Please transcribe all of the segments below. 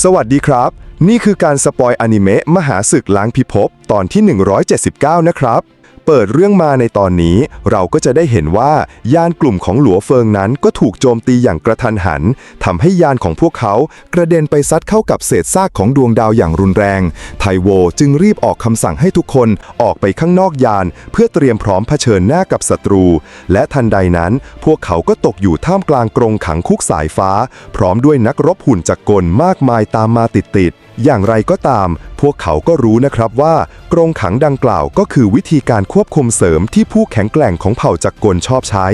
สวัสดีครับ นี่คือการสปอยอนิเมะมหาศึกล้างพิภพตอนที่ 179 นะครับ เปิดเรื่องมาในตอนนี้ เราก็จะได้เห็นว่ายานกลุ่มของหลัวเฟิงนั้นก็ถูกโจมตีอย่างกระทันหันทำให้ยานของพวกเขากระเด็นไปซัดเข้ากับเศษซากของดวงดาวอย่างรุนแรง ไทโวจึงรีบออกคำสั่งให้ทุกคนออกไปข้างนอกยาน เพื่อเตรียมพร้อมเผชิญหน้ากับศัตรู และทันใดนั้น พวกเขาก็ตกอยู่ท่ามกลางกรงขังคุกสายฟ้า พร้อมด้วยนักรบหุ่นจักรกลมากมายตามมาติดๆอย่างไรก็ตาม พวกเขาก็รู้นะครับว่ากรงขังดังกล่าวก็คือวิธีการควบคุมเสริมที่ผู้แข็งแกร่งของเผ่าจักรกลชอบใช้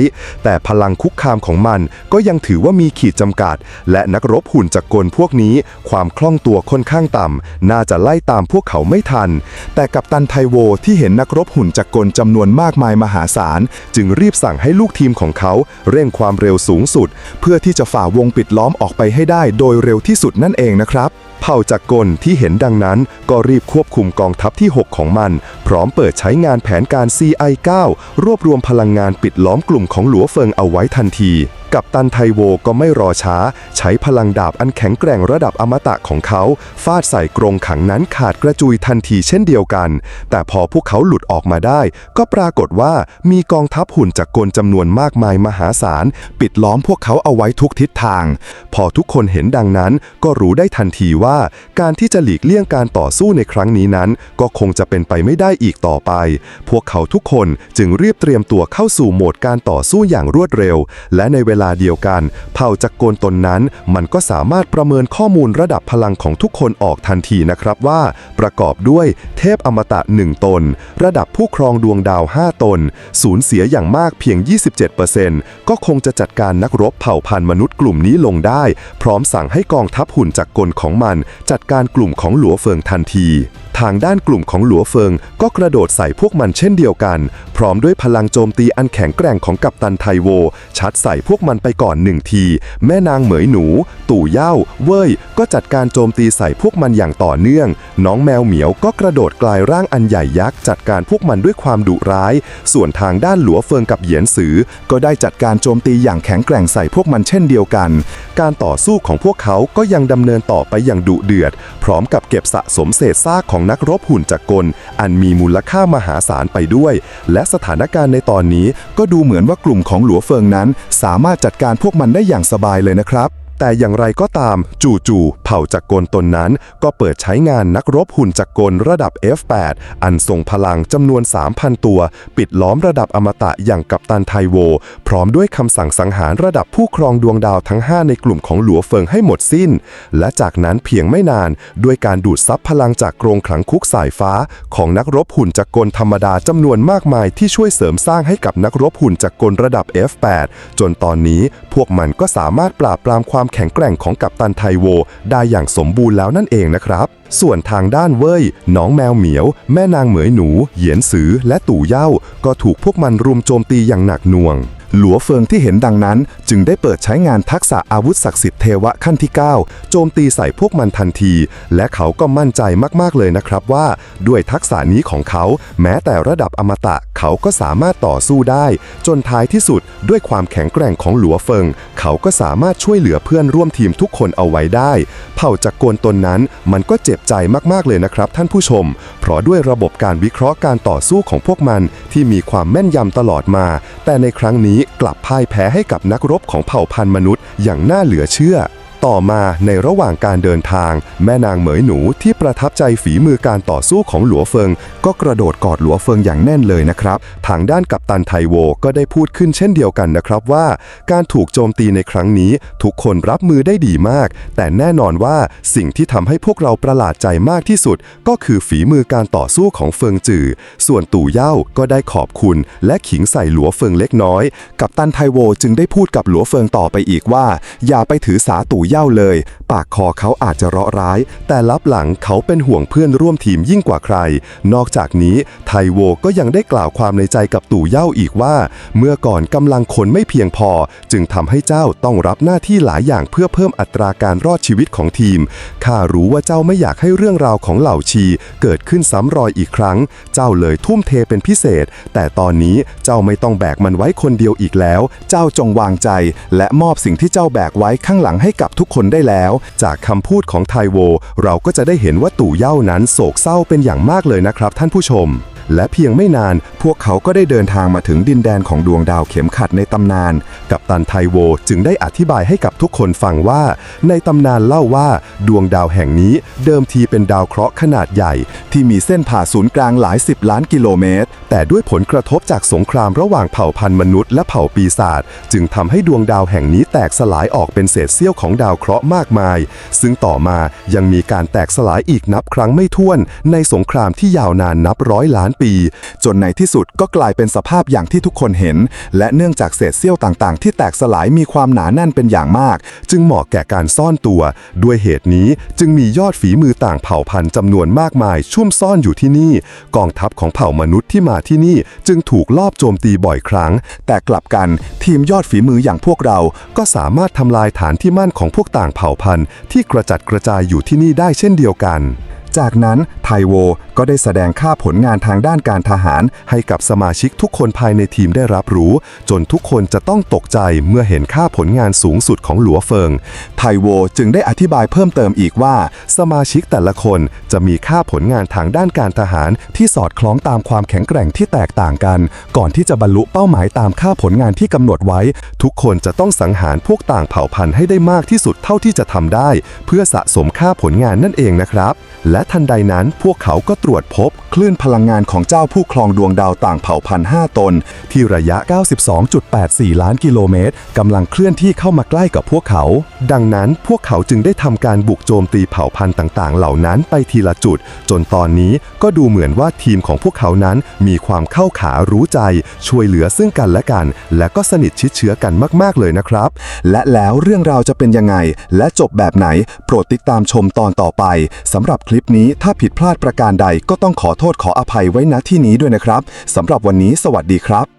แต่พลังคุกคามของมันก็ยังถือว่ามีขีดจำกัด และนักรบหุ่นจักรกลพวกนี้ ความคล่องตัวค่อนข้างต่ำน่าจะไล่ตามพวกเขาไม่ทัน แต่กัปตันไทโวที่เห็นนักรบหุ่นจักรกลจำนวนมากมายมหาศาล จึงรีบสั่งให้ลูกทีมของเขาเร่งความเร็วสูงสุด เพื่อที่จะฝ่าวงปิดล้อมออกไปให้ได้โดยเร็วที่สุดนั่นเองนะครับ เผ่าจักรกลที่เห็นดังนั้นก็รีบควบคุมกองทัพที่ 6 ของมัน พร้อมเปิดใช้งานแผนการ CI9 รวบรวมพลังงานปิดล้อมกลุ่มของหลัวเฟิงเอาไว้ทันทีกับตันไทโวก็ไม่รอช้า ใช้พลังดาบอันแข็งแกร่งระดับอมตะของเขา ฟาดใส่กรงขังนั้นขาดกระจุยทันทีเช่นเดียวกัน แต่พอพวกเขาหลุดออกมาได้ ก็ปรากฏว่ามีกองทัพหุ่นจักรกลจำนวนมากมายมหาศาล ปิดล้อมพวกเขาเอาไว้ทุกทิศทาง พอทุกคนเห็นดังนั้นก็รู้ได้ทันทีว่าการที่จะหลีกเลี่ยงการต่อสู้ในครั้งนี้นั้น ก็คงจะเป็นไปไม่ได้อีกต่อไป พวกเขาทุกคนจึงรีบเตรียมตัวเข้าสู่โหมดการต่อสู้อย่างรวดเร็ว และในเวลาเดียวกัน เผ่าจักรกลตนนั้น มันก็สามารถประเมินข้อมูลระดับพลังของทุกคนออกทันทีนะครับว่า ประกอบด้วยเทพอมตะ 1 ตน ระดับผู้ครองดวงดาว 5 ตน สูญเสียอย่างมากเพียง 27%ก็คงจะจัดการนักรบเผ่าพันธุ์มนุษย์กลุ่มนี้ลงได้ พร้อมสั่งให้กองทัพหุ่นจักรกลของมันจัดการกลุ่มของหลัวเฟิงทันที ทางด้านกลุ่มของหลัวเฟิงก็กระโดดใส่พวกมันเช่นเดียวกัน พร้อมด้วยพลังโจมตีอันแข็งแกร่งของกัปตันไทโว ชัดใส่พวกมันไปก่อนหนึ่งที แม่นางเหมยหนู ตู่เย่า เว่ย ก็จัดการโจมตีใส่พวกมันอย่างต่อเนื่อง น้องแมวเหมียวก็กระโดดกลายร่างอันใหญ่ยักษ์จัดการพวกมันด้วยความดุร้าย ส่วนทางด้านหลัวเฟิงกับเหยียนสือ ก็ได้จัดการโจมตีอย่างแข็งแกร่งใส่พวกมันเช่นเดียวกัน การต่อสู้ของพวกเขาก็ยังดำเนินต่อไปอย่างดุเดือด พร้อมกับเก็บสะสมเศษซากของนักรบหุ่นจักรกล อันมีมูลค่ามหาศาลไปด้วย และสถานการณ์ในตอนนี้ก็ดูเหมือนว่ากลุ่มของหลัวเฟิงนั้น สามารถจัดการพวกมันได้อย่างสบายเลยนะครับ แต่อย่างไรก็ตามจู่ๆเผ่าจักรกลตนนั้น ก็เปิดใช้งานนักรบหุ่นจักรกลระดับ F8 อันทรงพลังจำนวน 3,000 ตัว ปิดล้อมระดับอมตะอย่างกัปตันไทโว พร้อมด้วยคำสั่งสังหารระดับผู้ครองดวงดาวทั้ง 5 ในกลุ่มของหลัวเฟิงให้หมดสิ้น และจากนั้นเพียงไม่นาน ด้วยการดูดซับพลังจากกรงขลังคุกสายฟ้า ของนักรบหุ่นจักรกลธรรมดาจำนวนมากมายที่ช่วยเสริมสร้างให้กับนักรบหุ่นจักรกลระดับ F8 จนตอนนี้พวกมันก็สามารถปราบปรามความแข็งแกร่งของกัปตันไทโว ได้อย่างสมบูรณ์แล้วนั่นเองนะครับ ส่วนทางด้านเว่ยน้องแมวเหมียว แม่นางเหมยหนู เหยียนสือและตู่เย่าก็ถูกพวกมันรุมโจมตีอย่างหนักหน่วง หลัวเฟิงที่เห็นดังนั้น จึงได้เปิดใช้งานทักษะอาวุธศักดิ์สิทธิ์เทวะขั้นที่ 9 โจมตีใส่พวกมันทันที และเขาก็มั่นใจมากๆเลยนะครับว่า ด้วยทักษะนี้ของเขา แม้แต่ระดับอมตะเขาก็สามารถต่อสู้ได้ จนท้ายที่สุด ด้วยความแข็งแกร่งของหลัวเฟิง เขาก็สามารถช่วยเหลือเพื่อนร่วมทีมทุกคนเอาไว้ได้ เผ่าจักรกลตนนั้น มันก็เจ็บใจมากๆเลยนะครับ ท่านผู้ชม เพราะด้วยระบบการวิเคราะห์การต่อสู้ของพวกมัน ที่มีความแม่นยำตลอดมา แต่ในครั้งนี้กลับพ่ายแพ้ให้กับนักรบของเผ่าพันธุ์มนุษย์อย่างน่าเหลือเชื่อ ต่อมาในระหว่างการเดินทาง แม่นางเหมยหนูที่ประทับใจฝีมือการต่อสู้ของหลัวเฟิง ก็กระโดดกอดหลัวเฟิงอย่างแน่นเลยนะครับ ทางด้านกัปตันไทโวก็ได้พูดขึ้นเช่นเดียวกันนะครับว่า การถูกโจมตีในครั้งนี้ ทุกคนรับมือได้ดีมาก แต่แน่นอนว่าสิ่งที่ทำให้พวกเราประหลาดใจมากที่สุด ก็คือฝีมือการต่อสู้ของเฟิงจือส่วนตู่เย่าก็ได้ขอบคุณ และขิงใส่หลัวเฟิงเล็กน้อย กัปตันไทโวจึงได้พูดกับหลัวเฟิงต่อไปอีกว่า อย่าไปถือสาตู่เย่าเลย ปากคอเขาอาจจะเราะร้าย แต่ลับหลังเขาเป็นห่วงเพื่อนร่วมทีมยิ่งกว่าใคร นอกจากนี้ไทโวก็ยังได้กล่าวความในใจกับตู่เย่าอีกว่า เมื่อก่อนกำลังคนไม่เพียงพอ จึงทำให้เจ้าต้องรับหน้าที่หลายอย่างเพื่อเพิ่มอัตราการรอดชีวิตของทีมข้ารู้ว่าเจ้าไม่อยากให้เรื่องราวของเหล่าชี เกิดขึ้นซ้ำรอยอีกครั้ง เจ้าเลยทุ่มเทเป็นพิเศษ แต่ตอนนี้เจ้าไม่ต้องแบกมันไว้คนเดียวอีกแล้ว เจ้าจงวางใจ และมอบสิ่งที่เจ้าแบกไว้ข้างหลังให้กับทุกคนได้แล้ว จากคำพูดของไทโว เราก็จะได้เห็นว่าตู่เย่านั้นโศกเศร้าเป็นอย่างมากเลยนะครับท่านผู้ชม และเพียงไม่นานพวกเขาก็ได้เดินทางมาถึงดินแดนของดวงดาวเข็มขัดในตำนาน กับตันไทโวจึงได้อธิบายให้กับทุกคนฟังว่า ในตำนานเล่าว่าดวงดาวแห่งนี้เดิมทีเป็นดาวเคราะห์ขนาดใหญ่ ที่มีเส้นผ่าศูนย์กลางหลายสิบล้านกิโลเมตร แต่ด้วยผลกระทบจากสงครามระหว่างเผ่าพันธุ์มนุษย์และเผ่าปีศาจจึงทำให้ดวงดาวแห่งนี้แตกสลายออกเป็นเศษเสี้ยวของดาวเคราะห์มากมาย ซึ่งต่อมายังมีการแตกสลายอีกนับครั้งไม่ถ้วน ในสงครามที่ยาวนานนับร้อยล้านปี จนในที่สุดก็กลายเป็นสภาพอย่างที่ทุกคนเห็น และเนื่องจากเศษเสี้ยวต่างๆ ที่แตกสลายมีความหนาแน่นเป็นอย่างมาก จึงเหมาะแก่การซ่อนตัว ด้วยเหตุนี้จึงมียอดฝีมือต่างเผ่าพันธุ์จำนวนมากมาย ชุ่มซ่อนอยู่ที่นี่ กองทัพของเผ่ามนุษย์ที่มาที่นี่จึงถูกลอบโจมตีบ่อยครั้ง แต่กลับกันทีมยอดฝีมืออย่างพวกเรา ก็สามารถทำลายฐานที่มั่นของพวกต่างเผ่าพันธุ์ที่กระจัดกระจายอยู่ที่นี่ได้เช่นเดียวกันจากนั้น ไทโวก็ได้แสดงค่าผลงานทางด้านการทหาร ให้กับสมาชิกทุกคนภายในทีมได้รับรู้ จนทุกคนจะต้องตกใจเมื่อเห็นค่าผลงานสูงสุดของหลัวเฟิง ไทโวจึงได้อธิบายเพิ่มเติมอีกว่า สมาชิกแต่ละคนจะมีค่าผลงานทางด้านการทหารที่สอดคล้องตามความแข็งแกร่งที่แตกต่างกัน ก่อนที่จะบรรลุเป้าหมายตามค่าผลงานที่กำหนดไว้ ทุกคนจะต้องสังหารพวกต่างเผ่าพันธุ์ให้ได้มากที่สุดเท่าที่จะทำได้ เพื่อสะสมค่าผลงานนั่นเองนะครับ และทันใดนั้นพวกเขาก็ตรวจพบคลื่นพลังงานของเจ้าผู้ครองดวงดาวต่างเผ่าพันธุ์5ตน ที่ระยะ 92.84 ล้านกิโลเมตรกำลังเคลื่อนที่เข้ามาใกล้กับพวกเขา ดังนั้นพวกเขาจึงได้ทำการบุกโจมตีเผ่าพันธุ์ต่าง ๆ เหล่านั้นไปทีละจุด จนตอนนี้ก็ดูเหมือนว่าทีมของพวกเขานั้นมีความเข้าขารู้ใจ ช่วยเหลือซึ่งกันและกัน และก็สนิทชิดเชื้อกันมาก ๆ เลยนะครับ และแล้วเรื่องราวจะเป็นยังไง และจบแบบไหน โปรดติดตามชมตอนต่อไปสำหรับคลิปนี้ถ้าผิดพลาดลาดประการใดก็ต้องขอโทษขออภัยไว้ณที่นี้ด้วยนะครับสำหรับวันนี้สวัสดีครับ